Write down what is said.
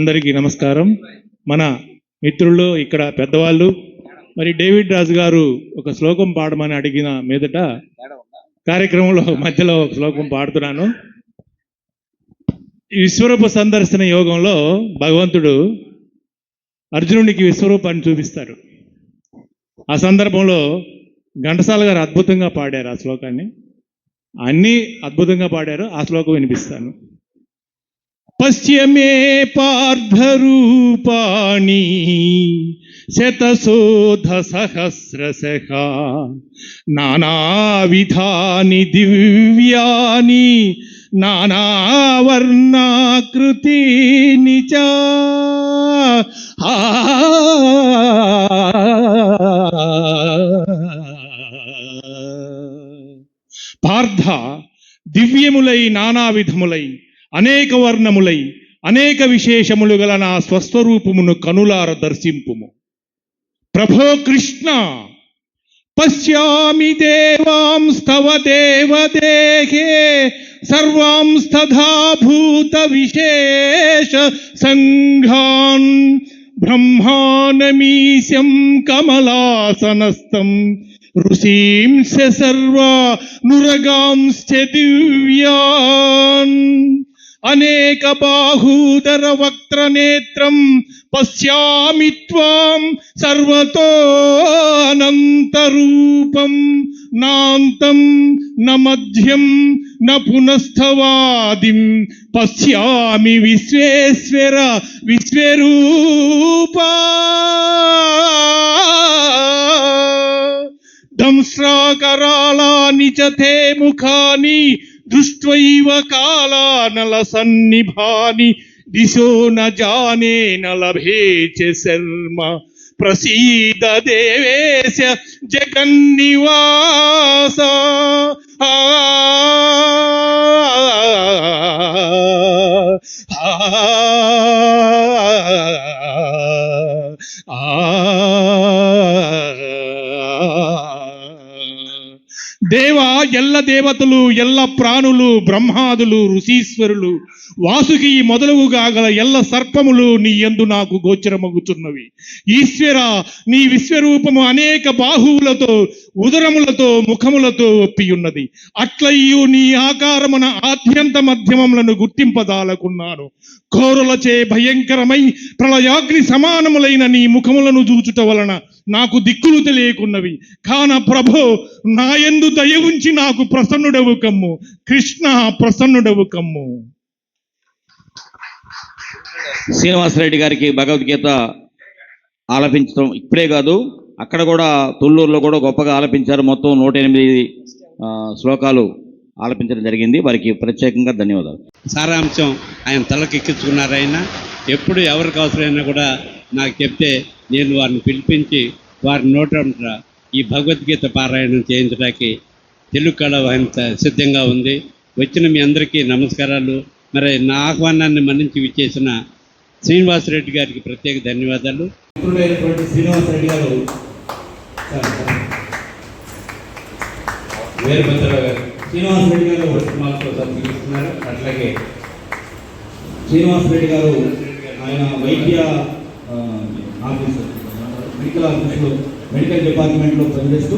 అందరికీ నమస్కారం. మన మిత్రులు ఇక్కడ పెద్దవాళ్ళు. మరి డేవిడ్ రాజు గారు ఒక శ్లోకం పాడమని అడిగిన మీదట కార్యక్రమంలో మధ్యలో ఒక శ్లోకం పాడుతున్నాను. ఈ విశ్వరూప సందర్శన యోగంలో భగవంతుడు అర్జునుడికి విశ్వరూపాన్ని చూపిస్తారు. ఆ సందర్భంలో ఘంటసాల గారు అద్భుతంగా పాడారు ఆ శ్లోకాన్ని. అన్నీ అద్భుతంగా పాడారు. ఆ శ్లోకం వినిపిస్తాను. పశ్యమే పార్థరూపాణి శతశోధ సహస్రశ నానావిధాని దివ్యాని నానావర్ణాకృతీని చ. పార్థ దివ్యములై నానావిధములై అనేక వర్ణములై అనేక విశేషములు గల నా స్వస్వరూపమును కనులార దర్శింపుము. ప్రభో కృష్ణ! పశ్యామి దేవాంస్తవ దేవదేహే సర్వాంస్తథా భూత విశేష సంఘాన్ బ్రహ్మానమీశం కమలాసనస్తం ఋషీంశ సర్వా నురగాంశ్చ దివ్యాన్. అనేక బాహూదర వక్త్ర నేత్రం పశ్యామి త్వాం సర్వతో అనంతరూపం నాంతం న మధ్యం న పునస్థవాదిం పశ్యామి విశ్వేశ్వర విశ్వరూప దంశ్రాకరాళాని చ ముఖాని దృష్ట్వైవ కాలానల సన్నిభాని దిశో న జానే న చ శర్మ ప్రసీద దేవేశ జగన్నివాస ఆ దేవ ఎల్ల దేవతలు ఎల్ల ప్రాణులు బ్రహ్మాదులు ఋషీశ్వరులు వాసుకి మొదలుగా గల ఎల్ల సర్పములు నీ యందు నాకు గోచరమగుచున్నవి. ఈశ్వర నీ విశ్వరూపము అనేక బాహువులతో ఉదరములతో ముఖములతో ఒప్పియున్నది. అట్లయ్యు నీ ఆకారమున ఆద్యంత మధ్యమములను గుర్తింపదాలకున్నాను కోరులచే భయంకరమై ప్రళయాగ్ని సమానములైన నీ ముఖములను చూచుట వలన నాకు దిక్కులు తెలియకున్నవి. కాన ప్రభో నాయందు దయ ఉంచి నాకు ప్రసన్నుడవు కమ్ము. కృష్ణ ప్రసన్నుడవు కమ్ము. శ్రీనివాసరెడ్డి గారికి భగవద్గీత ఆలపించడం ఇప్పుడే కాదు. అక్కడ కూడా తుళ్ళూరులో కూడా గొప్పగా ఆలపించారు. మొత్తం నూట ఎనిమిది శ్లోకాలు ఆలపించడం జరిగింది. వారికి ప్రత్యేకంగా ధన్యవాదాలు. సారాంశం ఆయన తలకెక్కించుకున్నారు ఆయన. ఎప్పుడు ఎవరికి అవసరమైనా కూడా నాకు చెప్తే నేను వారిని పిలిపించి వారి నోట ఈ భగవద్గీత పారాయణం చేయించడానికి తెలుగు కళ సిద్ధంగా ఉంది. వచ్చిన మీ అందరికీ నమస్కారాలు. మరి నా ఆహ్వానాన్ని మన్నించి విచ్చేసిన శ్రీనివాసరెడ్డి గారికి ప్రత్యేక ధన్యవాదాలు. మిత్రుడైనటువంటి శ్రీనివాస్ రెడ్డి గారు వీరభద్రరావు గారు. శ్రీనివాస్ రెడ్డి గారు మాతో అట్లాగే శ్రీనివాస్ రెడ్డి గారు ఆయన వైద్య ఆఫీసర్ మెడికల్ ఆఫీస్లో మెడికల్ డిపార్ట్మెంట్లో పనిచేస్తూ